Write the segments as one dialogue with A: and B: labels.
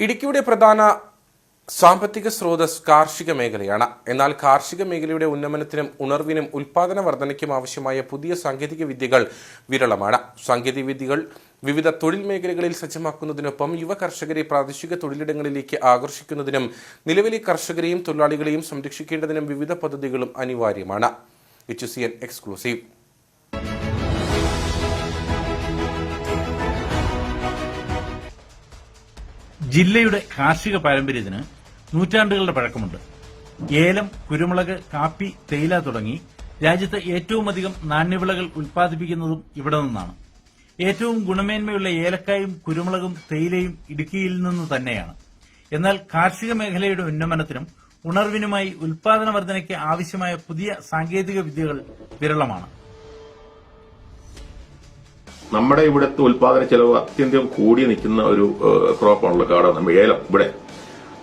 A: ഇടുക്കിയുടെ പ്രധാന സാമ്പത്തിക സ്രോതസ് കാർഷിക മേഖലയാണ്. എന്നാൽ കാർഷിക മേഖലയുടെ ഉന്നമനത്തിനും ഉണർവിനും ഉൽപാദന വർധനയ്ക്കും ആവശ്യമായ പുതിയ സാങ്കേതിക വിദ്യകൾ വിരളമാണ്. സാങ്കേതിക വിദ്യകൾ വിവിധ തൊഴിൽ മേഖലകളിൽ സജ്ജമാക്കുന്നതിനൊപ്പം യുവ കർഷകരെ പ്രാദേശിക തൊഴിലിടങ്ങളിലേക്ക് ആകർഷിക്കുന്നതിനും നിലവിലെ കർഷകരെയും തൊഴിലാളികളെയും സംരക്ഷിക്കേണ്ടതിനും വിവിധ പദ്ധതികളും അനിവാര്യമാണ്. എച്ച് സി എൻ എക്സ്ക്ലൂസീവ്
B: ജില്ലയുടെ കാർഷിക പാരമ്പര്യത്തിന് നൂറ്റാണ്ടുകളുടെ പഴക്കമുണ്ട്. ഏലം കുരുമുളക് കാപ്പി തേയില തുടങ്ങി രാജ്യത്ത് ഏറ്റവും അധികം നാണ്യവിളകൾ ഉൽപ്പാദിപ്പിക്കുന്നതും ഇവിടെ നിന്നാണ്. ഏറ്റവും ഗുണമേന്മയുള്ള ഏലക്കായും കുരുമുളകും തേയിലയും ഇടുക്കിയിൽ നിന്ന് തന്നെയാണ്. എന്നാൽ കാർഷിക മേഖലയുടെ ഉന്നമനത്തിനും ഉണർവിനുമായി ഉൽപാദന വർധനയ്ക്ക് ആവശ്യമായ പുതിയ സാങ്കേതിക വിദ്യകൾ വിരളമാണ്.
C: നമ്മുടെ ഇവിടുത്തെ ഉൽപാദന ചെലവ് അത്യന്തം കൂടി നിൽക്കുന്ന ഒരു ക്രോപ്പാണല്ലോ കാട നമ്മൾ ഏലം ഇവിടെ.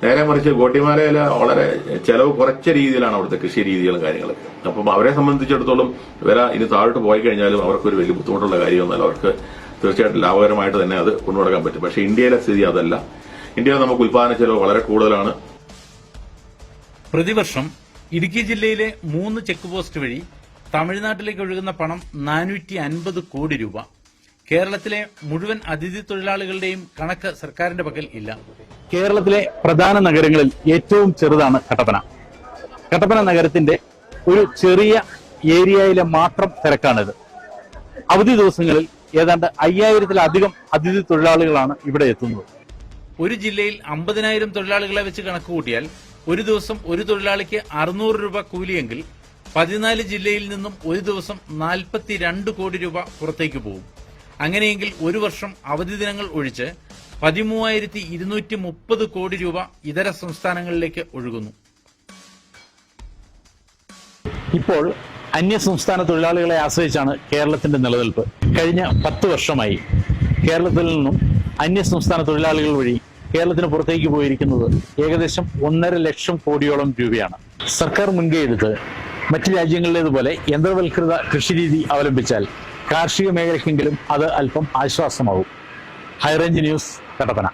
C: നേരെ മറിച്ച് ഗോട്ടിമാലയില വളരെ ചെലവ് കുറച്ച രീതിയിലാണ് അവിടുത്തെ കൃഷി രീതികളും കാര്യങ്ങളൊക്കെ അപ്പം അവരെ സംബന്ധിച്ചിടത്തോളം വില ഇനി താഴോട്ട് പോയി കഴിഞ്ഞാലും അവർക്കൊരു വലിയ ബുദ്ധിമുട്ടുള്ള കാര്യമൊന്നുമല്ല. അവർക്ക് തീർച്ചയായിട്ടും ലാഭകരമായിട്ട് തന്നെ അത് കൊണ്ടുനടക്കാൻ പറ്റും. പക്ഷേ ഇന്ത്യയിലെ സ്ഥിതി അതല്ല. ഇന്ത്യയിൽ നമുക്ക് ഉൽപാദന ചെലവ് വളരെ കൂടുതലാണ്.
B: പ്രതിവർഷം ഇടുക്കി ജില്ലയിലെ മൂന്ന് ചെക്ക് പോസ്റ്റ് വഴി തമിഴ്നാട്ടിലേക്ക് ഒഴുകുന്ന പണം നാനൂറ്റി അൻപത് കോടി രൂപ. കേരളത്തിലെ മുഴുവൻ അതിഥി തൊഴിലാളികളുടെയും കണക്ക് സർക്കാരിന്റെ പക്കൽ ഇല്ല. കേരളത്തിലെ പ്രധാന നഗരങ്ങളിൽ ഏറ്റവും ചെറുതാണ് കട്ടപ്പന. കട്ടപ്പന നഗരത്തിന്റെ ഒരു ചെറിയ ഏരിയയിലെ മാത്രം തിരക്കാണിത്. അവധി ദിവസങ്ങളിൽ ഏതാണ്ട് അയ്യായിരത്തിലധികം അതിഥി തൊഴിലാളികളാണ് ഇവിടെ എത്തുന്നത്. ഒരു ജില്ലയിൽ അമ്പതിനായിരം തൊഴിലാളികളെ വെച്ച് കണക്ക് കൂട്ടിയാൽ ഒരു ദിവസം ഒരു തൊഴിലാളിക്ക് അറുന്നൂറ് രൂപ കൂലിയെങ്കിൽ പതിനാല് ജില്ലയിൽ നിന്നും ഒരു ദിവസം നാൽപ്പത്തിരണ്ട് കോടി രൂപ പുറത്തേക്ക് പോകും. അങ്ങനെയെങ്കിൽ ഒരു വർഷം അവധി ദിനങ്ങൾ ഒഴിച്ച് പതിമൂവായിരത്തി ഇരുന്നൂറ്റി മുപ്പത് കോടി രൂപ ഇതര സംസ്ഥാനങ്ങളിലേക്ക് ഒഴുകുന്നു. ഇപ്പോൾ അന്യ സംസ്ഥാന തൊഴിലാളികളെ ആശ്രയിച്ചാണ് കേരളത്തിന്റെ നിലനിൽപ്പ്. കഴിഞ്ഞ പത്ത് വർഷമായി കേരളത്തിൽ നിന്നും അന്യ സംസ്ഥാന തൊഴിലാളികൾ വഴി കേരളത്തിന് പുറത്തേക്ക് പോയിരിക്കുന്നത് ഏകദേശം ഒന്നര ലക്ഷം കോടിയോളം രൂപയാണ്. സർക്കാർ മുൻകൈ എടുത്ത് മറ്റ് രാജ്യങ്ങളിലേതുപോലെ യന്ത്രവൽകൃത കൃഷിരീതി അവലംബിച്ചാൽ കാർഷിക മേഖലയ്ക്കെങ്കിലും അത് അല്പം ആശ്വാസമാവും ഹൈറേഞ്ച് ന്യൂസ് കട്ടപ്പന.